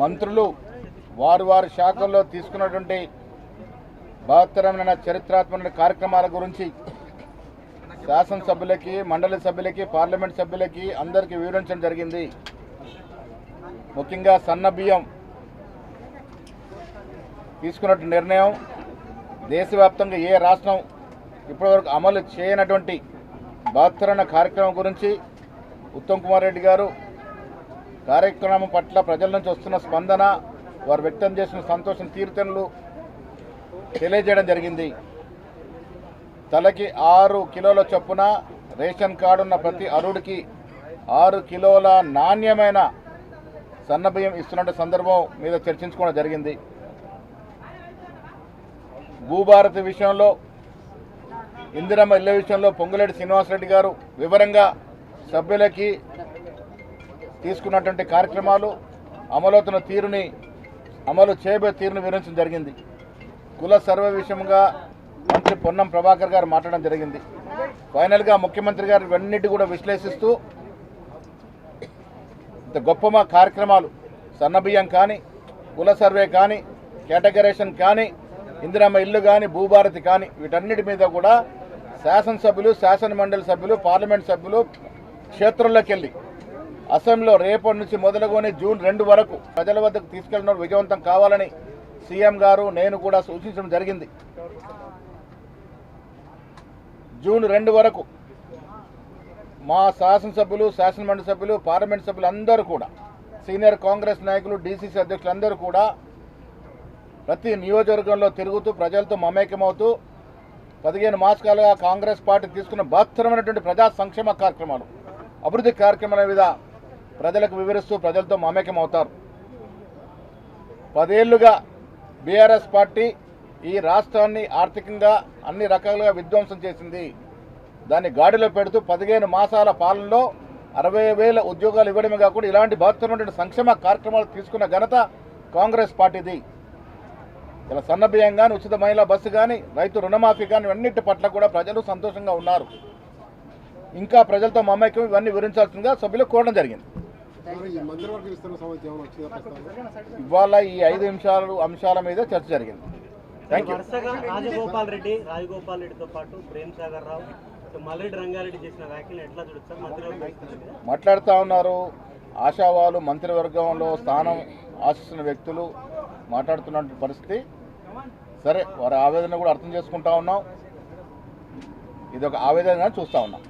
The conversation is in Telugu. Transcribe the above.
మంత్రులు వారు వారి శాఖల్లో తీసుకున్నటువంటి బహత్తరమైన చరిత్రాత్మక కార్యక్రమాల గురించి శాసనసభ్యులకి మండలి సభ్యులకి పార్లమెంట్ సభ్యులకి అందరికీ వివరించడం జరిగింది. ముఖ్యంగా సన్న బియ్యం తీసుకున్నట్టు నిర్ణయం దేశవ్యాప్తంగా ఏ రాష్ట్రం ఇప్పటివరకు అమలు చేయనటువంటి బహత్తరణ కార్యక్రమం గురించి ఉత్తమ్ కుమార్ రెడ్డి గారు కార్యక్రమం పట్ల ప్రజల నుంచి వస్తున్న స్పందన వారు వ్యక్తం చేసిన సంతోషం తీర్థనలు తెలియజేయడం జరిగింది. తలకి ఆరు కిలోల చొప్పున రేషన్ కార్డు ఉన్న ప్రతి అరుడికి ఆరు కిలోల నాణ్యమైన సన్నబియ్యం ఇస్తున్న సందర్భం మీద చర్చించుకోవడం జరిగింది. భూభారతి విషయంలో ఇందిరమ్మ ఇళ్ళ విషయంలో పొంగులేటి శ్రీనివాసరెడ్డి గారు వివరంగా సభ్యులకి తీసుకున్నటువంటి కార్యక్రమాలు అమలవుతున్న తీరుని అమలు చేయబోయే తీరుని వివరించడం జరిగింది. కుల సర్వే విషయంగా మంత్రి పొన్నం ప్రభాకర్ గారు మాట్లాడడం జరిగింది. ఫైనల్గా ముఖ్యమంత్రి గారు ఇవన్నిటి కూడా విశ్లేషిస్తూ ఇంత గొప్ప కార్యక్రమాలు సన్నబియ్యం కానీ కుల సర్వే కానీ కేటగరేషన్ కానీ ఇందిరామ ఇల్లు కానీ భూభారతి కానీ వీటన్నిటి మీద కూడా శాసనసభ్యులు శాసన మండలి సభ్యులు పార్లమెంట్ సభ్యులు క్షేత్రంలోకి వెళ్ళి అసెంబ్లీలో రేపటి నుంచి మొదలుకొని జూన్ రెండు వరకు ప్రజల వద్దకు తీసుకెళ్ళడం విజయవంతం కావాలని సీఎం గారు నేను కూడా సూచించడం జరిగింది. జూన్ రెండు వరకు మా శాసనసభ్యులు శాసనమండలి సభ్యులు పార్లమెంట్ సభ్యులు అందరూ కూడా సీనియర్ కాంగ్రెస్ నాయకులు డీసీసీ అధ్యక్షులు అందరూ కూడా ప్రతి నియోజకవర్గంలో తిరుగుతూ ప్రజలతో మమేకమవుతూ పదిహేను మాసాలుగా కాంగ్రెస్ పార్టీ తీసుకున్న బహత్తరమైనటువంటి ప్రజా సంక్షేమ కార్యక్రమాలు అభివృద్ధి కార్యక్రమాల మీద ప్రజలకు వివరిస్తూ ప్రజలతో మమేకమవుతారు. పదేళ్ళుగా బీఆర్ఎస్ పార్టీ ఈ రాష్ట్రాన్ని ఆర్థికంగా అన్ని రకాలుగా విధ్వంసం చేసింది. దాన్ని గాడిలో పెడుతూ పదిహేను మాసాల పాలనలో అరవై వేల ఉద్యోగాలు ఇవ్వడమే కాకుండా ఇలాంటి బహత్తరమైనటువంటి సంక్షేమ కార్యక్రమాలు తీసుకున్న ఘనత కాంగ్రెస్ పార్టీది. ఇలా సన్నబియ్యం కానీ ఉచిత మహిళా బస్సు కానీ రైతు రుణమాఫీ కానీ అన్నిటి పట్ల కూడా ప్రజలు సంతోషంగా ఉన్నారు. ఇంకా ప్రజలతో మమైక్యం ఇవన్నీ వివరించాల్సిందిగా సభ్యులు కోరడం జరిగింది. ఇవాళ ఈ ఐదు నిమిషాలు అంశాల మీద చర్చ జరిగింది. థ్యాంక్ యూ రాజగోపాల్ రెడ్డి రాజగోపాల్ రెడ్డితో పాటు ప్రేమ్ సాగర్ రావు రంగారెడ్డి చేసిన వ్యాఖ్యలు ఎట్లా? మాట్లాడుతూ ఉన్నారు. ఆశావాలు మంత్రివర్గంలో స్థానం ఆశిస్తున్న వ్యక్తులు మాట్లాడుతున్న పరిస్థితి. సరే వారి ఆవేదన కూడా అర్థం చేసుకుంటా ఉన్నాం. ఇది ఒక ఆవేదనగా చూస్తూ ఉన్నాం.